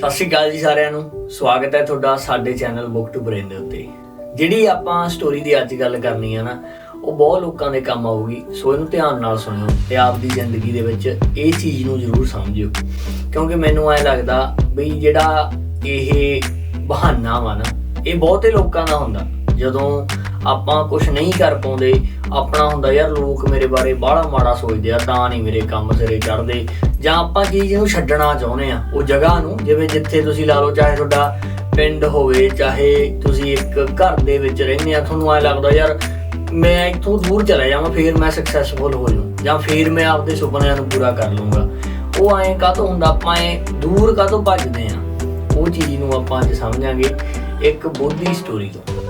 ਸਤਿ ਸ਼੍ਰੀ ਅਕਾਲ ਜੀ ਸਾਰਿਆਂ ਨੂੰ। ਸਵਾਗਤ ਹੈ ਤੁਹਾਡਾ ਸਾਡੇ ਚੈਨਲ ਬੁੱਕ ਟੂ ਬ੍ਰੇਨ ਦੇ ਉੱਤੇ। ਜਿਹੜੀ ਆਪਾਂ ਸਟੋਰੀ ਦੀ ਅੱਜ ਗੱਲ ਕਰਨੀ ਆ ਨਾ, ਉਹ ਬਹੁਤ ਲੋਕਾਂ ਦੇ ਕੰਮ ਆਊਗੀ। ਸੋ ਇਹਨੂੰ ਧਿਆਨ ਨਾਲ ਸੁਣਿਓ ਤੇ ਆਪਦੀ ਜ਼ਿੰਦਗੀ ਦੇ ਵਿੱਚ ਇਹ ਚੀਜ਼ ਨੂੰ ਜ਼ਰੂਰ ਸਮਝਿਓ। ਕਿਉਂਕਿ ਮੈਨੂੰ ਐ ਲੱਗਦਾ ਵੀ ਜਿਹੜਾ ਇਹ ਬਹਾਨਾ ਵਾ ਨਾ, ਇਹ ਬਹੁਤੇ ਲੋਕਾਂ ਦਾ ਹੁੰਦਾ। ਜਦੋਂ ਆਪਾਂ ਕੁਝ ਨਹੀਂ ਕਰ ਪਾਉਂਦੇ, ਆਪਣਾ ਹੁੰਦਾ, ਯਾਰ ਲੋਕ ਮੇਰੇ ਬਾਰੇ ਬਾਹਲਾ ਮਾੜਾ ਸੋਚਦੇ ਆ, ਤਾਂ ਨਹੀਂ ਮੇਰੇ ਕੰਮ ਸਿਰੇ ਚੜਦੇ ਜਾਂ ਆਪਾਂ ਚੀਜ਼ ਨੂੰ ਛੱਡਣਾ ਚਾਹੁੰਦੇ ਆ, ਉਹ ਜਗ੍ਹਾ ਨੂੰ, ਜਿਵੇਂ ਜਿੱਥੇ ਤੁਸੀਂ ਲਾ ਲਓ ਚਾਹੇ ਤੁਹਾਡਾ ਪਿੰਡ ਹੋਵੇ, ਚਾਹੇ ਤੁਸੀਂ ਇੱਕ ਘਰ ਦੇ ਵਿੱਚ ਰਹਿੰਦੇ ਆ, ਤੁਹਾਨੂੰ ਐ ਲੱਗਦਾ ਯਾਰ ਮੈਂ ਇੱਥੋਂ ਦੂਰ ਚਲਾ ਜਾਵਾਂ, ਫਿਰ ਮੈਂ ਸਕਸੈਸਫੁਲ ਹੋ ਜਾਵਾਂ ਜਾਂ ਫਿਰ ਮੈਂ ਆਪਦੇ ਸੁਪਨਿਆਂ ਨੂੰ ਪੂਰਾ ਕਰ ਲੂੰਗਾ ਉਹ ਐਂ ਕਾਹਤੋਂ ਹੁੰਦਾ, ਆਪਾਂ ਐ ਦੂਰ ਕਾਹਤੋਂ ਭੱਜਦੇ ਆ? ਉਹ ਚੀਜ਼ ਨੂੰ ਆਪਾਂ ਅੱਜ ਸਮਝਾਂਗੇ ਇੱਕ ਬੋਧੀ ਸਟੋਰੀ ਤੋਂ।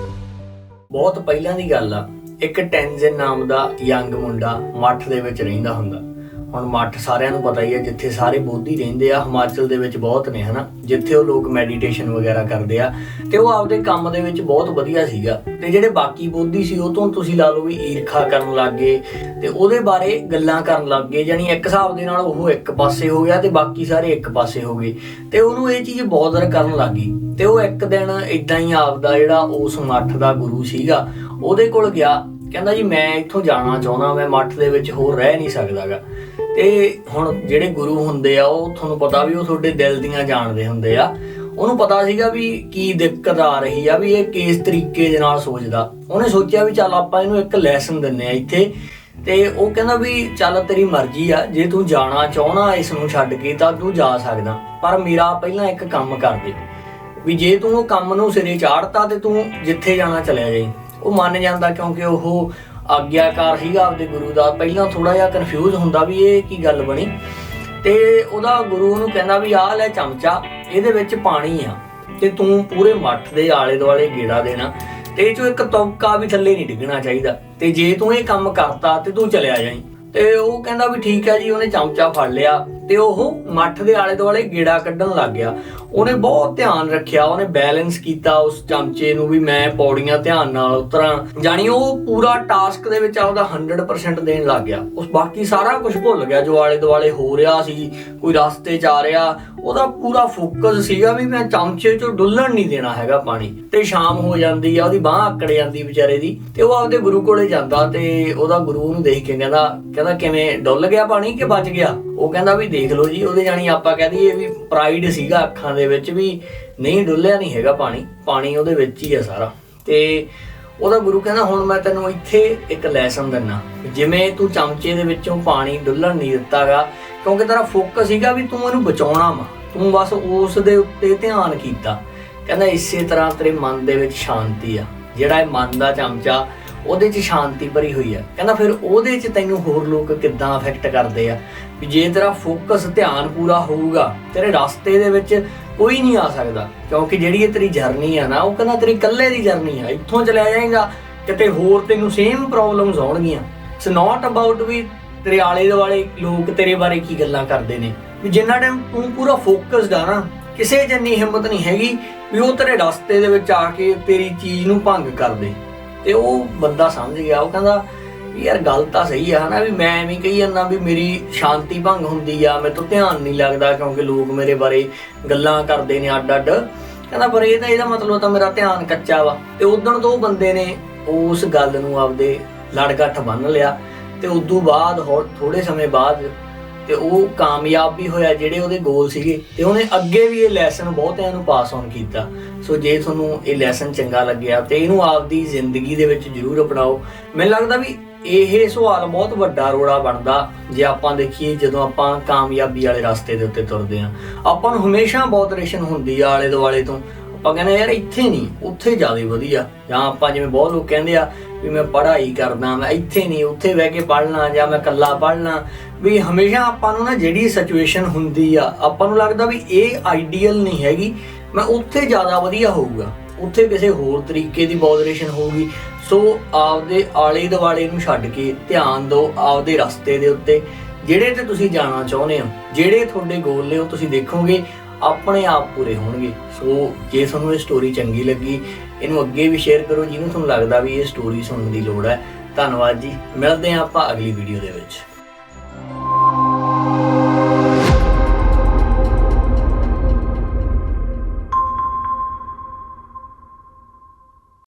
ਬਹੁਤ ਪਹਿਲਾਂ ਦੀ ਗੱਲ ਆ, ਇੱਕ ਟੈਂਜ਼ਨ ਨਾਮ ਦਾ ਯੰਗ ਮੁੰਡਾ ਮੱਠ ਦੇ ਵਿੱਚ ਰਹਿੰਦਾ ਹੁੰਦਾ। ਹੁਣ ਮੱਠ ਸਾਰਿਆਂ ਨੂੰ ਪਤਾ ਹੀ ਹੈ ਜਿੱਥੇ ਸਾਰੇ ਬੋਧੀ ਰਹਿੰਦੇ ਆ, ਹਿਮਾਚਲ ਦੇ ਵਿੱਚ ਬਹੁਤ ਨੇ, ਹਨਾ? ਜਿੱਥੇ ਉਹ ਲੋਕ ਮੈਡੀਟੇਸ਼ਨ ਵਗੈਰਾ ਕਰਦੇ ਆ, ਤੇ ਉਹ ਆਪਦੇ ਕੰਮ ਦੇ ਵਿੱਚ ਬਹੁਤ ਵਧੀਆ ਸੀਗਾ। ਤੇ ਜਿਹੜੇ ਬਾਕੀ ਬੋਧੀ ਸੀ, ਉਹ ਤੋਂ ਤੁਸੀਂ ਲਾ ਲਓ ਵੀ ਈਰਖਾ ਕਰਨ ਲੱਗੇ ਤੇ ਉਹਦੇ ਬਾਰੇ ਗੱਲਾਂ ਕਰਨ ਲੱਗੇ ਯਾਨੀ ਇੱਕ ਹਿਸਾਬ ਦੇ ਨਾਲ ਉਹ ਇੱਕ ਪਾਸੇ ਹੋ ਗਿਆ ਤੇ ਬਾਕੀ ਸਾਰੇ ਇੱਕ ਪਾਸੇ ਹੋ ਗਏ। ਤੇ ਉਹਨੂੰ ਇਹ ਚੀਜ਼ ਬੌਦਰ ਕਰਨ ਲੱਗੀ ਤੇ ਉਹ ਇੱਕ ਦਿਨ ਇਦਾਂ ਹੀ ਆਪਦਾ ਜਿਹੜਾ ਉਸ ਮੱਠ ਦਾ ਗੁਰੂ ਸੀਗਾ, ਉਹਦੇ ਕੋਲ ਗਿਆ। ਕਹਿੰਦਾ ਜੀ, ਮੈਂ ਇੱਥੋਂ ਜਾਣਾ ਚਾਹੁੰਦਾ, ਮੈਂ ਮੱਠ ਦੇ ਵਿੱਚ ਹੋਰ ਰਹਿ ਨਹੀਂ ਸਕਦਾਗਾ। ਤੇ ਹੁਣ ਜਿਹੜੇ ਗੁਰੂ ਹੁੰਦੇ ਆ, ਉਹ ਤੁਹਾਨੂੰ ਪਤਾ ਵੀ ਉਹ ਤੁਹਾਡੇ ਦਿਲ ਦੀਆਂ ਜਾਣਦੇ ਹੁੰਦੇ ਆ। ਉਹਨੂੰ ਪਤਾ ਸੀਗਾ ਵੀ ਕੀ ਦਿੱਕਤ ਆ ਰਹੀ ਆ, ਵੀ ਇਹ ਕਿਸ ਤਰੀਕੇ ਦੇ ਨਾਲ ਸੋਚਦਾ। ਉਹਨੇ ਸੋਚਿਆ ਵੀ ਚੱਲ ਆਪਾਂ ਇਹਨੂੰ ਇੱਕ ਲੈਸਨ ਦਿੰਨੇ ਆ ਇੱਥੇ। ਤੇ ਉਹ ਕਹਿੰਦਾ ਵੀ ਚੱਲ ਤੇਰੀ ਮਰਜ਼ੀ ਆ, ਜੇ ਤੂੰ ਜਾਣਾ ਚਾਹਣਾ ਇਸ ਨੂੰ ਛੱਡ ਕੇ, ਤਾਂ ਤੂੰ ਜਾ ਸਕਦਾ। ਪਰ ਮੇਰਾ ਪਹਿਲਾਂ ਇੱਕ ਕੰਮ ਕਰ ਦੇ। ਵੀ ਜੇ ਤੂੰ ਉਹ ਕੰਮ ਨੂੰ ਸਿਰੇ ਚਾੜਤਾ ਤੇ ਤੂੰ ਜਿੱਥੇ ਜਾਣਾ ਚਲਿਆ ਜਾਈਂ। ਉਹ ਮੰਨ ਜਾਂਦਾ ਕਿਉਂਕਿ ਉਹ ਆਗਿਆਕਾਰ ਸੀਗਾ ਆਪਦੇ ਗੁਰੂ ਦਾ। ਪਹਿਲਾਂ ਥੋੜਾ ਜਿਹਾ ਕਨਫਿਊਜ਼ ਹੁੰਦਾ ਵੀ ਇਹ ਕੀ ਗੱਲ ਬਣੀ। ਤੇ ਉਹਦਾ ਗੁਰੂ ਉਹਨੂੰ ਕਹਿੰਦਾ ਵੀ ਆਹ ਲੈ ਚਮਚਾ, ਇਹਦੇ ਵਿੱਚ ਪਾਣੀ ਆ। ਤੇ ਤੂੰ ਪੂਰੇ ਮੱਠ ਦੇ ਆਲੇ ਦੁਆਲੇ ਗੇੜਾ ਦੇਣਾ। ਤੇ ਇਹ ਚੋਂ ਇੱਕ ਤੌਕਾ ਵੀ ਥੱਲੇ ਨਹੀਂ ਡਿੱਗਣਾ ਚਾਹੀਦਾ। ਤੇ ਜੇ ਤੂੰ ਇਹ ਕੰਮ ਕਰਤਾ ਤੇ ਤੂੰ ਚਲਿਆ ਜਾਈਂ। ਤੇ ਉਹ ਕਹਿੰਦਾ ਵੀ ਠੀਕ ਹੈ ਜੀ, ਉਹਨੇ ਚਮਚਾ ਫੜ ਲਿਆ। ਤੇ ਉਹ ਮੱਠ ਦੇ ਆਲੇ ਦੁਆਲੇ ਗੇੜਾ ਕੱਢਣ ਲੱਗ ਗਿਆ। ਉਹਨੇ ਬਹੁਤ ਧਿਆਨ ਰੱਖਿਆ, ਉਹਨੇ ਬੈਲੈਂਸ ਕੀਤਾ ਉਸ ਚਮਚੇ ਨੂੰ ਵੀ ਮੈਂ ਪੌੜੀਆਂ ਧਿਆਨ ਨਾਲ ਉਤਰਾਂ। ਜਾਣੀ ਉਹ ਪੂਰਾ ਟਾਸਕ ਦੇ ਵਿੱਚ ਆਪਦਾ 100% ਦੇਣ ਲੱਗ ਗਿਆ। ਉਸ ਬਾਕੀ ਸਾਰਾ ਕੁਝ ਭੁੱਲ ਗਿਆ, ਜੋ ਆਲੇ ਦੁਆਲੇ ਹੋ ਰਿਹਾ ਸੀ, ਕੋਈ ਰਸਤੇ 'ਚ ਆ ਰਿਹਾ, ਉਹਦਾ ਪੂਰਾ ਫੋਕਸ ਸੀਗਾ ਵੀ ਮੈਂ ਚਮਚੇ 'ਚੋਂ ਡੁੱਲਣ ਨਹੀਂ ਦੇਣਾ ਹੈਗਾ ਪਾਣੀ। ਤੇ ਸ਼ਾਮ ਹੋ ਜਾਂਦੀ ਆ, ਉਹਦੀ ਬਾਹ ਆਕੜ ਜਾਂਦੀ ਵਿਚਾਰੇ ਦੀ, ਤੇ ਉਹ ਆਪਦੇ ਗੁਰੂ ਕੋਲੇ ਜਾਂਦਾ ਤੇ ਉਹਦਾ ਗੁਰੂ ਉਹਨੂੰ ਦੇਖ ਕੇ ਕਹਿੰਦਾ ਕਹਿੰਦਾ ਕਿਵੇਂ, ਡੁੱਲ ਗਿਆ ਪਾਣੀ ਕਿ ਬਚ ਗਿਆ? ਉਹ ਕਹਿੰਦਾ ਵੀ ਦੇਖ ਲਓ ਜੀ, ਉਹਦੇ ਜਾਣੀ ਆਪਾਂ ਕਹਿ ਦਈਏ ਵੀ ਪ੍ਰਾਈਡ ਸੀਗਾ ਅੱਖਾਂ ਦੇ ਵਿੱਚ ਵੀ ਨਹੀਂ ਡੁੱਲਿਆ ਨਹੀਂ ਹੈਗਾ ਪਾਣੀ ਪਾਣੀ ਉਹਦੇ ਵਿੱਚ ਹੀ ਆ ਸਾਰਾ। ਤੇ ਉਹਦਾ ਗੁਰੂ ਕਹਿੰਦਾ, ਹੁਣ ਮੈਂ ਤੈਨੂੰ ਇੱਥੇ ਇੱਕ ਲੈਸਨ ਦਿੰਨਾ। ਜਿਵੇਂ ਤੂੰ ਚਮਚੇ ਦੇ ਵਿੱਚੋਂ ਪਾਣੀ ਡੁੱਲਣ ਨਹੀਂ ਦਿੱਤਾਗਾ, ਕਿਉਂਕਿ ਤੇਰਾ ਫੋਕਸ ਸੀਗਾ ਵੀ ਤੂੰ ਇਹਨੂੰ ਬਚਾਉਣਾ ਵਾ। ਤੂੰ ਬਸ ਉਸ ਦੇ ਉੱਤੇ ਧਿਆਨ ਕੀਤਾ। ਕਹਿੰਦਾ ਇਸੇ ਤਰ੍ਹਾਂ ਤੇਰੇ ਮਨ ਦੇ ਵਿੱਚ ਸ਼ਾਂਤੀ ਆ। ਜਿਹੜਾ ਇਹ ਮਨ ਦਾ ਚਮਚਾ ਉਹਦੇ 'ਚ ਸ਼ਾਂਤੀ ਭਰੀ ਹੋਈ ਆ। ਕਹਿੰਦਾ ਫਿਰ ਉਹਦੇ 'ਚ ਤੈਨੂੰ ਹੋਰ ਲੋਕ ਕਿੱਦਾਂ ਅਫੈਕਟ ਕਰਦੇ ਆ? ਵੀ ਜੇ ਤੇਰਾ ਫੋਕਸ ਧਿਆਨ ਪੂਰਾ ਹੋਊਗਾ, ਤੇਰੇ ਰਸਤੇ ਦੇ ਵਿੱਚ ਕੋਈ ਨਹੀਂ ਆ ਸਕਦਾ। ਕਿਉਂਕਿ ਜਿਹੜੀ ਇਹ ਤੇਰੀ ਜਰਨੀ ਆ ਨਾ, ਉਹ ਕਹਿੰਦਾ ਤੇਰੀ ਇਕੱਲੇ ਦੀ ਜਰਨੀ ਆ। ਇੱਥੋਂ ਚਲਿਆ ਜਾਏਗਾ, ਕਿਤੇ ਹੋਰ ਤੈਨੂੰ ਸੇਮ ਪ੍ਰੋਬਲਮਸ ਆਉਣਗੀਆਂ। ਇਟਸ ਨਾਟ ਅਬਾਊਟ ਵੀ ਤੇਰੇ ਆਲੇ ਦੁਆਲੇ ਲੋਕ ਤੇਰੇ ਬਾਰੇ ਕੀ ਗੱਲਾਂ ਕਰਦੇ ਨੇ। ਵੀ ਜਿੰਨਾ ਟਾਈਮ ਤੂੰ ਪੂਰਾ ਫੋਕਸਡ ਆ ਨਾ, ਕਿਸੇ 'ਚ ਇੰਨੀ ਹਿੰਮਤ ਨਹੀਂ ਹੈਗੀ ਵੀ ਉਹ ਤੇਰੇ ਰਸਤੇ ਦੇ ਵਿੱਚ ਆ ਕੇ ਤੇਰੀ ਚੀਜ਼ ਨੂੰ ਭੰਗ ਕਰ ਦੇ। ਤੇ ਉਹ ਬੰਦਾ ਸਮਝ ਗਿਆ, ਉਹ ਕਹਿੰਦਾ ਯਾਰ ਗੱਲ ਤਾਂ ਸਹੀ ਆ, ਹਨਾ, ਵੀ ਮੈਂ ਐਵੇਂ ਕਹੀ ਜਾਂਦਾ ਵੀ ਮੇਰੀ ਸ਼ਾਂਤੀ ਭੰਗ ਹੁੰਦੀ ਆ ਮੈਨੂੰ ਧਿਆਨ ਨਹੀਂ ਲੱਗਦਾ ਕਿਉਂਕਿ ਲੋਕ ਮੇਰੇ ਬਾਰੇ ਗੱਲਾਂ ਕਰਦੇ ਨੇ ਅੱਡ ਅੱਡ ਕਹਿੰਦਾ ਪਰ ਇਹ ਤਾਂ ਇਹਦਾ ਮਤਲਬ ਤਾਂ ਮੇਰਾ ਧਿਆਨ ਕੱਚਾ ਵਾ। ਤੇ ਉਦੋਂ ਤੋਂ ਉਹ ਬੰਦੇ ਨੇ ਉਸ ਗੱਲ ਨੂੰ ਆਪਦੇ ਲੜਗੱਠ ਬੰਨ ਲਿਆ ਤੇ ਉਦੋਂ ਬਾਅਦ ਥੋੜੇ ਸਮੇਂ ਬਾਅਦ ਤੇ ਉਹ ਕਾਮਯਾਬ ਵੀ ਹੋਇਆ ਜਿਹੜੇ ਉਹਦੇ ਗੋਲ ਸੀਗੇ ਤੇ ਉਹਨੇ ਅੱਗੇ ਵੀ ਇਹ ਲੈਸਨ ਬਹੁਤਿਆਂ ਨੂੰ ਪਾਸ ਔਨ ਕੀਤਾ। ਸੋ ਜੇ ਤੁਹਾਨੂੰ ਇਹ ਲੈਸਨ ਚੰਗਾ ਲੱਗਿਆ ਤੇ ਇਹਨੂੰ ਆਪਦੀ ਜ਼ਿੰਦਗੀ ਦੇ ਵਿੱਚ ਜ਼ਰੂਰ ਅਪਣਾਓ। ਮੈਨੂੰ ਲੱਗਦਾ ਵੀ ਇਹ ਸਵਾਲ ਬਹੁਤ ਵੱਡਾ ਰੋੜਾ ਬਣਦਾ ਜੇ ਆਪਾਂ ਦੇਖੀਏ ਜਦੋਂ ਆਪਾਂ ਕਾਮਯਾਬੀ ਵਾਲੇ ਰਸਤੇ ਦੇ ਉੱਤੇ ਤੁਰਦੇ ਆਂ ਆਪਾਂ ਨੂੰ ਹਮੇਸ਼ਾ ਬਹੁਤ ਰੇਸ਼ਨ ਹੁੰਦੀ ਆ ਆਲੇ ਦੁਆਲੇ ਤੋਂ। ਆਪਾਂ ਕਹਿੰਦੇ ਯਾਰ ਇੱਥੇ ਨਹੀਂ, ਉੱਥੇ ਜ਼ਿਆਦਾ ਵਧੀਆ। ਜਾਂ ਆਪਾਂ ਜਿਵੇਂ ਬਹੁਤ ਲੋਕ ਕਹਿੰਦੇ ਆ ਵੀ ਮੈਂ ਪੜ੍ਹਾਈ ਕਰਦਾ, ਮੈਂ ਇੱਥੇ ਨਹੀਂ, ਉੱਥੇ ਬਹਿ ਕੇ ਪੜ੍ਹਨਾ ਜਾਂ ਮੈਂ ਇਕੱਲਾ ਪੜ੍ਹਨਾ। ਵੀ ਹਮੇਸ਼ਾ ਆਪਾਂ ਨੂੰ ਨਾ ਜਿਹੜੀ ਸਿਚੁਏਸ਼ਨ ਹੁੰਦੀ ਆ, ਆਪਾਂ ਨੂੰ ਲੱਗਦਾ ਵੀ ਇਹ ਆਈਡੀਅਲ ਨਹੀਂ ਹੈਗੀ, ਮੈਂ ਉੱਥੇ ਜ਼ਿਆਦਾ ਵਧੀਆ ਹੋਊਗਾ। ਉੱਥੇ ਕਿਸੇ ਹੋਰ ਤਰੀਕੇ ਦੀ ਬੋਦਰੇਸ਼ਨ ਹੋਊਗੀ। ਸੋ ਆਪਦੇ ਆਲੇ ਦੁਆਲੇ ਨੂੰ ਛੱਡ ਕੇ ਧਿਆਨ ਦਿਓ ਆਪਦੇ ਰਸਤੇ ਦੇ ਉੱਤੇ। ਜਿਹੜੇ ਤੇ ਤੁਸੀਂ ਜਾਣਾ ਚਾਹੁੰਦੇ ਹੋ, ਜਿਹੜੇ ਤੁਹਾਡੇ ਗੋਲ ਨੇ ਉਹ ਤੁਸੀਂ ਦੇਖੋਗੇ, ਆਪਣੇ ਆਪ ਪੂਰੇ ਹੋਣਗੇ। ਸੋ ਜੇ ਤੁਹਾਨੂੰ ਇਹ ਸਟੋਰੀ ਚੰਗੀ ਲੱਗੀ, ਇਹਨੂੰ ਅੱਗੇ ਵੀ ਸ਼ੇਅਰ ਕਰੋ, ਜਿਹਨੂੰ ਤੁਹਾਨੂੰ ਲੱਗਦਾ ਵੀ ਇਹ ਸਟੋਰੀ ਸੁਣਨ ਦੀ ਲੋੜ ਹੈ। ਧੰਨਵਾਦ ਜੀ। ਮਿਲਦੇ ਹਾਂ ਆਪਾਂ ਅਗਲੀ ਵੀਡੀਓ ਦੇ ਵਿੱਚ।